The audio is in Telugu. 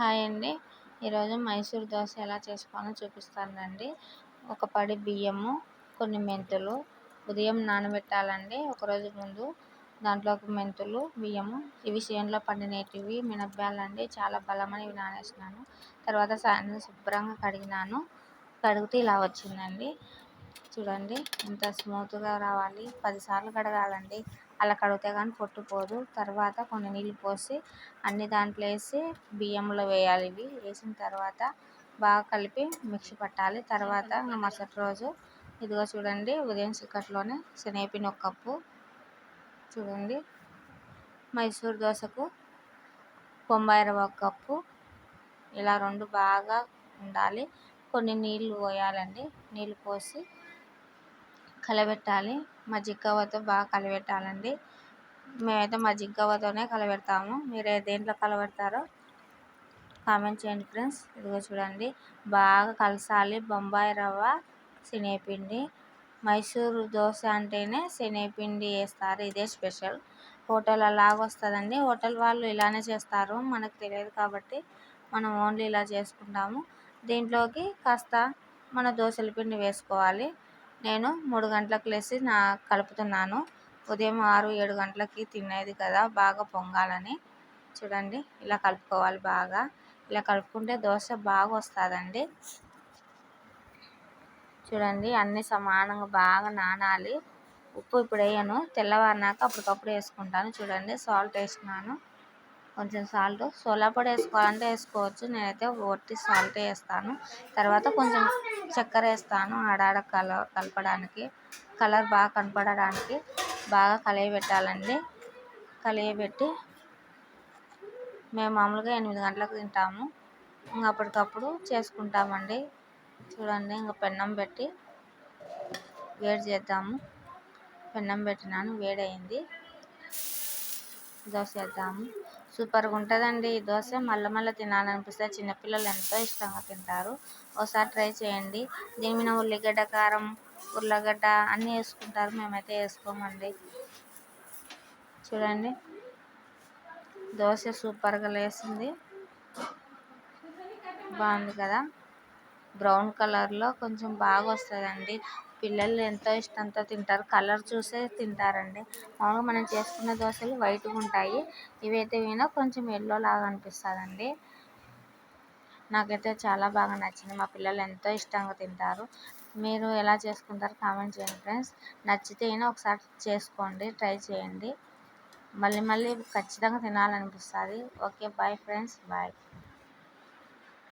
హాయ్ అండి. ఈరోజు మైసూర్ దోశ ఎలా చేసుకోవాలో చూపిస్తానండి ఒక పడి బియ్యము కొన్ని మెంతులు. ఉదయం నానబెట్టాలండి. ఒకరోజు ముందు దాంట్లోకి మెంతులు బియ్యము. ఇవి చేనులో పండినటివి మినప్పాలండి చాలా బలమని ఇవి నానేసినాను. తర్వాత సాయంత్రం శుభ్రంగా కడిగినాను. కడిగితే ఇలా వచ్చిందండి. చూడండి ఎంత స్మూత్గా రావాలి. పదిసార్లు కడగాలండి. అలా కడిగితే కానీ పొట్టు పోదు తర్వాత కొన్ని నీళ్ళు పోసి అన్ని దాంట్లో వేసి బియ్యంలో వేయాలి. ఇవి వేసిన తర్వాత బాగా కలిపి మిక్సీ పట్టాలి. తర్వాత మరుసటి రోజు ఇదిగో చూడండి ఉదయం చిక్కట్లోనే శనగపిండి ఒక కప్పు. చూడండి మైసూర్ దోశకు బొంబాయి రవ్వ ఒక కప్పు. ఇలా రెండు బాగా ఉండాలి. కొన్ని నీళ్ళు పోయాలండి. నీళ్ళు పోసి కలబెట్టాలి. మజ్జిగ కవ్వతో బాగా కలబెట్టాలండి. మేమైతే మజ్జిగ కవ్వతోనే కలబెడతాము. మీరు దేంట్లో కలబెడతారో కామెంట్ చేయండి ఫ్రెండ్స్. ఇదిగో చూడండి. బాగా కలసాలి. బొంబాయి రవ్వ శనగపిండి మైసూరు దోశ అంటేనే శనగపిండి వేస్తారు. ఇదే స్పెషల్. హోటల్ అలాగ వస్తుందండి. హోటల్ వాళ్ళు ఇలానే చేస్తారు. మనకు తెలియదు కాబట్టి మనం ఓన్లీ ఇలా చేసుకుంటాము. దీంట్లోకి కాస్త మన దోశల పిండి వేసుకోవాలి. నేను మూడు గంటలకు లేచి నా కలుపుతున్నాను. ఉదయం ఆరు ఏడు గంటలకి తినేది కదా బాగా పొంగాలని. చూడండి ఇలా కలుపుకోవాలి బాగా. ఇలా కలుపుకుంటే దోశ బాగా వస్తుందండి. చూడండి అన్నీ సమానంగా బాగా నానాలి. ఉప్పు ఇప్పుడు వేయను. తెల్లవారినాక అప్పటికప్పుడు వేసుకుంటాను. చూడండి సాల్ట్ వేసినాను కొంచెం సాల్ట్. సోలా పొడి వేసుకోవాలంటే వేసుకోవచ్చు. నేనైతే ఒట్టి సాల్ట్ వేస్తాను. తర్వాత కొంచెం చక్కెర వేస్తాను ఆడాడ కల కలపడానికి. కలర్ బాగా కనపడడానికి బాగా కలియబెట్టాలండి. కలియబెట్టి మేము మామూలుగా ఎనిమిది గంటలకు తింటాము. ఇంకా అప్పటికప్పుడు చేసుకుంటామండి. చూడండి ఇంకా పెన్నం పెట్టి వేడి చేద్దాము. పెన్నం పెట్టినాను వేడయింది. దోశ వేద్దాము. సూపర్గా ఉంటుందండి. ఈ దోశ మళ్ళీ మళ్ళీ తినాలనిపిస్తే చిన్నపిల్లలు ఎంతో ఇష్టంగా తింటారు. ఒకసారి ట్రై చేయండి. దీని మీద ఉల్లిగడ్డ కారం ఉర్లగడ్డ అన్నీ వేసుకుంటారు. మేమైతే వేసుకోమండి. చూడండి. దోశ సూపర్గా లేసింది. బాగుంది కదా? బ్రౌన్ కలర్లో కొంచెం బాగా వస్తుందండి. పిల్లలు ఎంతో ఇష్టంతో తింటారు కలర్ చూసే తింటారండి. మామూలుగా మనం చేసుకున్న దోశలు వైట్గా ఉంటాయి. ఇవైతే వినా కొంచెం ఎల్లో లాగా అనిపిస్తుందండి. నాకైతే చాలా బాగా నచ్చింది. మా పిల్లలు ఎంతో ఇష్టంగా తింటారు. మీరు ఎలా చేసుకుంటారు కామెంట్ చేయండి ఫ్రెండ్స్. నచ్చితే ఒకసారి చేసుకోండి ట్రై చేయండి. మళ్ళీ మళ్ళీ ఖచ్చితంగా తినాలనిపిస్తుంది. Okay bye friends bye.